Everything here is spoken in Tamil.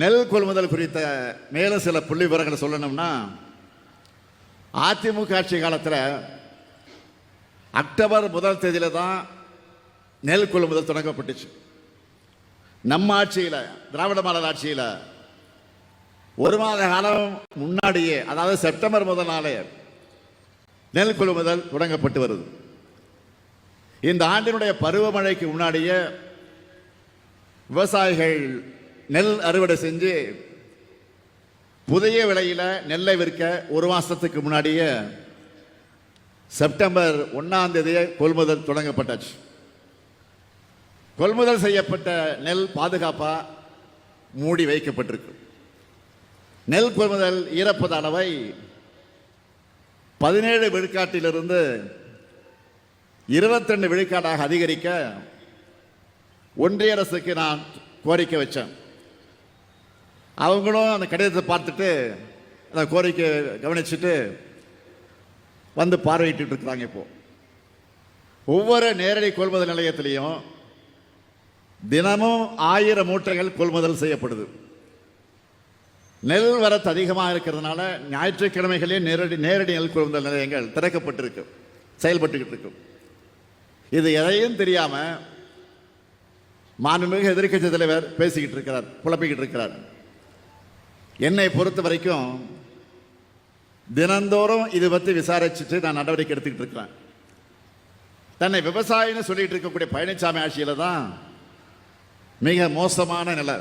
நெல் கொள்முதல் குறித்த மேலும் சில புள்ளி விவரங்களை சொல்லணும்னா அதிமுக ஆட்சி காலத்தில் அக்டோபர் முதல் தேதியில் தான் நெல் கொள்முதல் தொடங்கப்பட்டுச்சு. நம்ம ஆட்சியில் திராவிட மாடல் ஆட்சியில் ஒரு மாத காலம் முன்னாடியே அதாவது செப்டம்பர் முதல் நாளே நெல் கொள்முதல் தொடங்கப்பட்டு வருது. இந்த ஆண்டினுடைய பருவமழைக்கு முன்னாடியே விவசாயிகள் நெல் அறுவடை செஞ்சு புதிய விலையில் நெல்லை விற்க ஒரு மாதத்துக்கு முன்னாடியே செப்டம்பர் ஒன்றாம் தேதியே கொள்முதல் தொடங்கப்பட்டாச்சு. கொள்முதல் செய்யப்பட்ட நெல் பாதுகாப்பாக மூடி வைக்கப்பட்டிருக்கு. நெல் கொள்முதல் ஈரப்பத அளவை பதினேழு விழுக்காட்டிலிருந்து இருபத்தி ரெண்டு விழுக்காடாக அதிகரிக்க ஒன்றிய அரசுக்கு நான் கோரிக்கை வச்சேன். அவங்களும் அந்த கடிதத்தை பார்த்துட்டு அந்த கோரிக்கை கவனிச்சுட்டு வந்து பார்வையிட்டு இருக்கிறாங்க இப்போ. ஒவ்வொரு நேரடி கொள்முதல் நிலையத்திலையும் தினமும் ஆயிரம் மூட்டைகள் கொள்முதல் செய்யப்படுது. நெல் வரத்து அதிகமாக இருக்கிறதுனால ஞாயிற்றுக்கிழமைகளே நேரடி நேரடி நெல் கொள்முதல் நிலையங்கள் திறக்கப்பட்டிருக்கு செயல்பட்டுக்கிட்டு இருக்கும் இது எதையும் தெரியாமல் மாண்புமிகு எதிர்க்கட்சி தலைவர் பேசிக்கிட்டு இருக்கிறார் குழப்பிக்கிட்டு இருக்கிறார். என்னை பொறுத்த வரைக்கும் தினந்தோறும் இது பற்றி விசாரிச்சுட்டு நான் நடவடிக்கை எடுத்துக்கிட்டு இருக்கிறேன். தன்னை விவசாயின்னு சொல்லிட்டு இருக்கக்கூடிய பழனிசாமி ஆட்சியில் தான் மிக மோசமான நிலை.